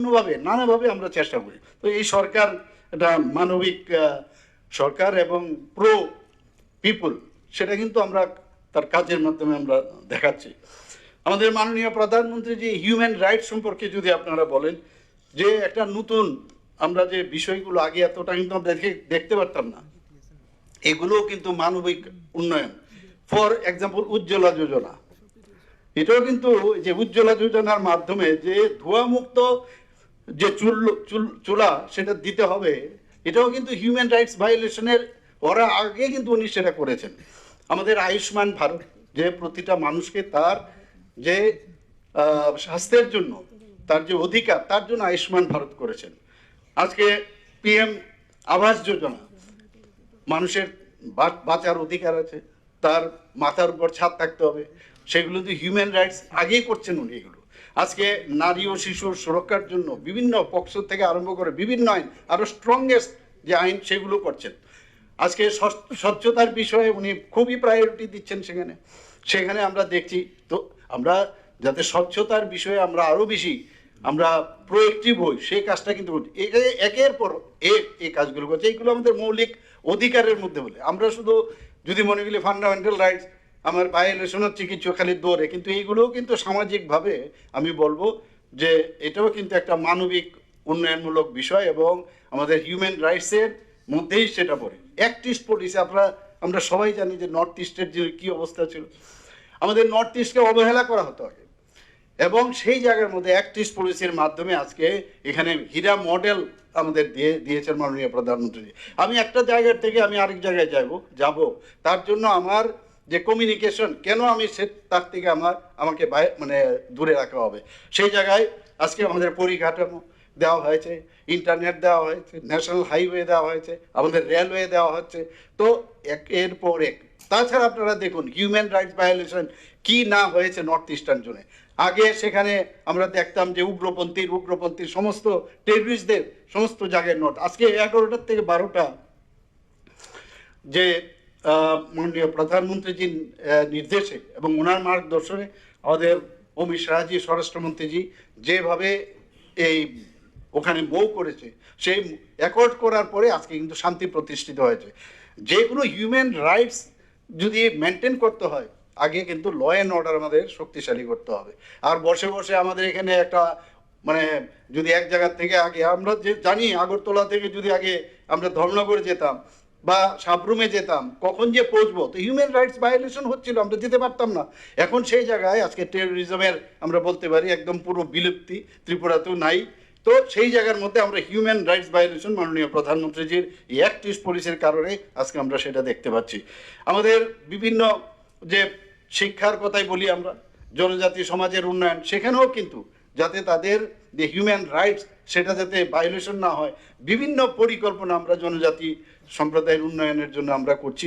বিভিন্নভাবে নানাভাবে আমরা চেষ্টা করি। তো এই সরকার এটা মানবিক সরকার এবং প্রো পিপুল সেটা কিন্তু আমরা তার কাজের মাধ্যমে আমরা দেখাচ্ছি। আমাদের মাননীয় প্রধানমন্ত্রী যে হিউম্যান রাইটস সম্পর্কে যদি আপনারা বলেন, যে একটা নতুন আমরা যে বিষয়গুলো আগে এতটা কিন্তু আমরা দেখে, দেখতে পারতাম না, এগুলোও কিন্তু মানবিক উন্নয়ন। For example Ujjwala Yojana. এটাও কিন্তু যে উজ্জ্বলা যোজনার মাধ্যমে যে ধোঁয়া মুক্ত যে চুল, চুল- সেটা দিতে হবে, এটাও কিন্তু হিউম্যান রাইটস ভায়োলেশনের ওরা আগে কিন্তু উনি সেটা করেছেন। আমাদের আয়ুষ্মান ভারত যে প্রতিটা মানুষকে তার যে স্বাস্থ্যের জন্য, তার যে অধিকার, তার জন্য আয়ুষ্মান ভারত করেছেন। আজকে পিএম আবাস যোজনা, মানুষের বাঁচার অধিকার আছে, তার মাথার উপর ছাদ থাকতে হবে, সেগুলো তো হিউম্যান রাইটস আগেই করছেন উনি এগুলো। আজকে নারী ও শিশুর সুরক্ষার জন্য বিভিন্ন পক্ষ থেকে আরম্ভ করে বিভিন্ন আইন আরও স্ট্রংগেস্ট যে আইন সেগুলো করছেন। আজকে স্বচ্ছতার বিষয়ে উনি খুবই প্রায়োরিটি দিচ্ছেন সেখানে। সেখানে আমরা দেখছি, তো আমরা যাতে স্বচ্ছতার বিষয়ে আমরা আরও বেশি আমরা প্রোয়েক্টিভ হই, সেই কাজটা কিন্তু। একের পর এক এই কাজগুলো করছে। এইগুলো আমাদের মৌলিক অধিকারের মধ্যে বলে। আমরা শুধু যদি মনে করি ফান্ডামেন্টাল রাইটস আমার ভায়োলেশন হচ্ছে কিছু খালি দৌড়ে, কিন্তু এইগুলোও কিন্তু সামাজিকভাবে আমি বলব যে এটাও কিন্তু একটা মানবিক উন্নয়নমূলক বিষয় এবং আমাদের হিউম্যান রাইটসের মধ্যেই সেটা পড়ে। অ্যাক্টিস্ট পলিসি আমরা আমরা সবাই জানি যে নর্থ ইস্টের যে কী অবস্থা ছিল। আমাদের নর্থ ইস্টকে অবহেলা করা হতো আগে। এবং সেই জায়গার মধ্যে অ্যাক্টিস্ট পলিসির মাধ্যমে আজকে এখানে হীরা মডেল আমাদের দিয়ে দিয়েছেন মাননীয় প্রধানমন্ত্রী আমি একটা জায়গার থেকে আমি আরেক জায়গায় যাব যাব। তার জন্য আমার যে কমিউনিকেশন কেন আমি সে তার থেকে আমার, আমাকে মানে দূরে রাখা হবে? সেই জায়গায় আজকে আমাদের পরিকাঠামো দেওয়া হয়েছে ইন্টারনেট দেওয়া হয়েছে ন্যাশনাল হাইওয়ে দেওয়া হয়েছে, আমাদের রেলওয়ে দেওয়া হচ্ছে। তো একের পর এক। তাছাড়া আপনারা দেখুন হিউম্যান রাইটস ভায়োলেশন কি না হয়েছে নর্থ ইস্টার্ন জোনে আগে সেখানে আমরা দেখতাম যে উগ্রপন্থীর উগ্রপন্থীর সমস্ত টেররিস্টদের সমস্ত জায়গায় নোট আজকে এগারোটার থেকে বারোটা যে মাননীয় প্রধানমন্ত্রীজির নির্দেশে এবং ওনার মার্গদর্শনে আমাদের অমিত শাহজি, স্বরাষ্ট্রমন্ত্রীজি যেভাবে এই ওখানে মৌ করেছে, সেই অ্যাকর্ড করার পরে আজকে কিন্তু শান্তি প্রতিষ্ঠিত হয়েছে। যে কোনো হিউম্যান রাইটস যদি মেনটেন করতে হয়, আগে কিন্তু ল অ্যান্ড অর্ডার আমাদের শক্তিশালী করতে হবে। আর বসে বসে আমাদের এখানে একটা মানে যদি এক জায়গা থেকে আগে আমরা যে জানি আগরতলা থেকে যদি আগে আমরা ধর্মনগরে যেতাম বা সাবরুমে যেতাম, কখন যে পৌঁছবো? তো হিউম্যান রাইটস ভায়োলেশন হচ্ছিল, আমরা যেতে পারতাম না। এখন সেই জায়গায় আজকে টেরোরিজমের আমরা বলতে পারি, একদম পুরো বিলুপ্তি, ত্রিপুরাতেও নাই। তো সেই জায়গার মধ্যে আমরা হিউম্যান রাইটস ভায়োলেশন মাননীয় প্রধানমন্ত্রীজির এই অ্যাক্টিস্ট পুলিশের কারণে আজকে আমরা সেটা দেখতে পাচ্ছি। আমাদের বিভিন্ন যে শিক্ষার কথাই বলি আমরা, জনজাতি সমাজের উন্নয়ন, সেখানেও কিন্তু যাতে তাদের যে হিউম্যান রাইটস সেটা যাতে ভায়োলেশন না হয়। বিভিন্ন পরিকল্পনা আমরা জনজাতি সম্প্রদায়ের উন্নয়নের জন্য আমরা করছি।